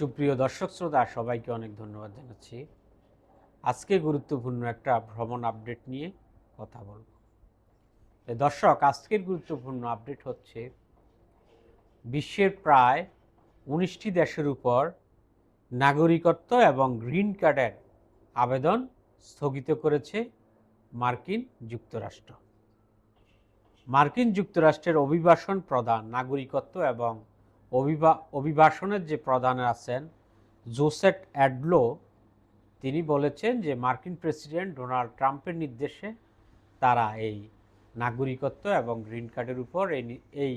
সুপ্রিয় দর্শক শ্রোতা, সবাইকে অনেক ধন্যবাদ জানাচ্ছি। আজকে গুরুত্বপূর্ণ একটা ভ্রমণ আপডেট নিয়ে কথা বলব। দর্শক, আজকের গুরুত্বপূর্ণ আপডেট হচ্ছে, বিশ্বের প্রায় উনিশটি দেশের উপর নাগরিকত্ব এবং গ্রিন কার্ডের আবেদন স্থগিত করেছে মার্কিন যুক্তরাষ্ট্র। মার্কিন যুক্তরাষ্ট্রের অভিবাসন প্রদান, নাগরিকত্ব এবং অভিবা, অভিবাসনের যে প্রধান আছেন জোসেট অ্যাডলো, তিনি বলেছেন যে মার্কিন প্রেসিডেন্ট ডোনাল্ড ট্রাম্পের নির্দেশে তারা এই নাগরিকত্ব এবং গ্রিন কার্ডের উপর এই এই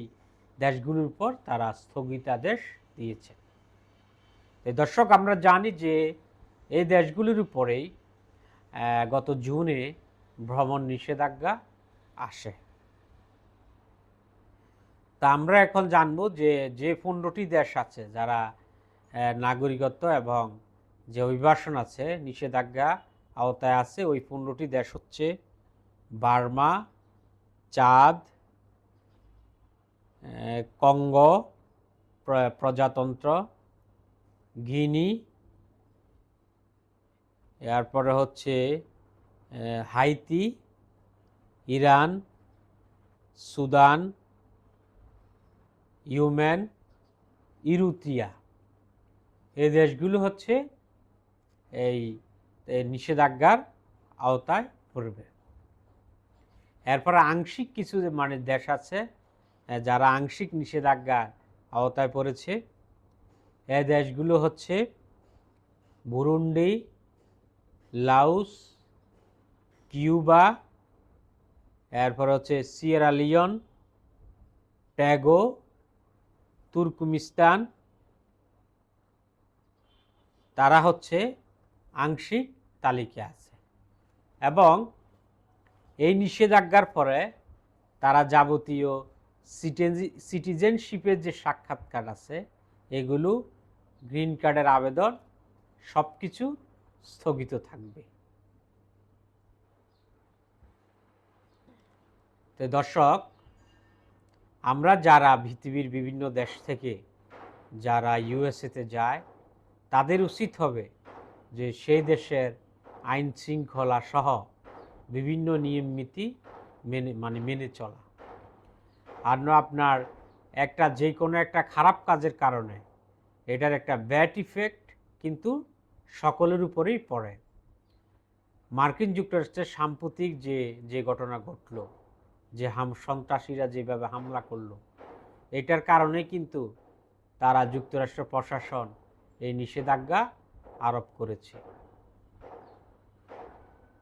দেশগুলোর উপর তারা স্থগিতাদেশ দিয়েছে। এই দর্শক, আমরা জানি যে এই দেশগুলির উপরেই গত জুনে ভ্রমণ নিষেধাজ্ঞা আসে। তা আমরা এখন জানব যে যে পনেরোটি দেশ আছে, যারা নাগরিকত্ব এবং যে অভিবাসন আছে, নিষেধাজ্ঞা আওতায় আছে, ওই পনেরোটি দেশ হচ্ছে বার্মা, চাঁদ কঙ্গ, প্র- প্রজাতন্ত্র, গিনি, এরপরে হচ্ছে Haiti, Iran, Sudan Yemen Eritrea এই দেশগুলো হচ্ছে এই নিষেধাজ্ঞার আওতায় পড়বে। এরপরে আংশিক কিছু মানে দেশ আছে যারা আংশিক নিষেধাজ্ঞার আওতায় পড়েছে, এ দেশগুলো হচ্ছে বুরুন্ডি লাউস কিউবা, এরপর হচ্ছে সিয়েরা লিওন ট্যাগো তুর্কমিস্তান তারা হচ্ছে আংশিক তালিকা আছে। এবং এই নিষেধাজ্ঞার পরে তারা যাবতীয় সিটিজেন সিটিজেনশিপের যে সাক্ষাৎকার আছে, এগুলো গ্রিন কার্ডের আবেদন সব কিছু স্থগিত থাকবে। তো দর্শক আমরা যারা পৃথিবীর বিভিন্ন দেশ থেকে যারা ইউএসএতে যায়, তাদের উচিত হবে যে সেই দেশের আইন শৃঙ্খলা সহ বিভিন্ন নিয়ম নীতি মেনে মানে মেনে চলা। আর না আপনার একটা যে কোনো একটা খারাপ কাজের কারণে এটার একটা ব্যাড ইফেক্ট কিন্তু সকলের উপরেই পড়ে। মার্কিন যুক্তরাষ্ট্রের সাম্প্রতিক যে যে ঘটনা ঘটলো যে হাম সন্ত্রাসীরা যেভাবে হামলা করল। এটার কারণে কিন্তু তারা যুক্তরাষ্ট্র প্রশাসন এই নিষেধাজ্ঞা আরোপ করেছে।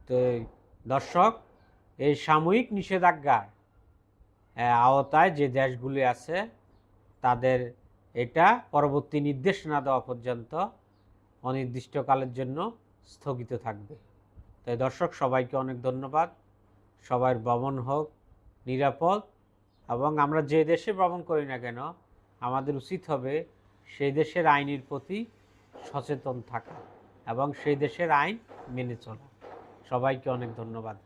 তো দর্শক, এই সাময়িক নিষেধাজ্ঞার আওতায় যে দেশগুলি আছে, তাদের এটা পরবর্তী নির্দেশ না দেওয়া পর্যন্ত অনির্দিষ্টকালের জন্য স্থগিত থাকবে। তাই দর্শক, সবাইকে অনেক ধন্যবাদ। সবার ভ্রমণ হোক নিরাপদ এবং আমরা যে দেশে ভ্রমণ করি না কেন, আমাদের উচিত হবে সেই দেশের আইনের প্রতি সচেতন থাকা এবং সেই দেশের আইন মেনে চলা। সবাইকে অনেক ধন্যবাদ।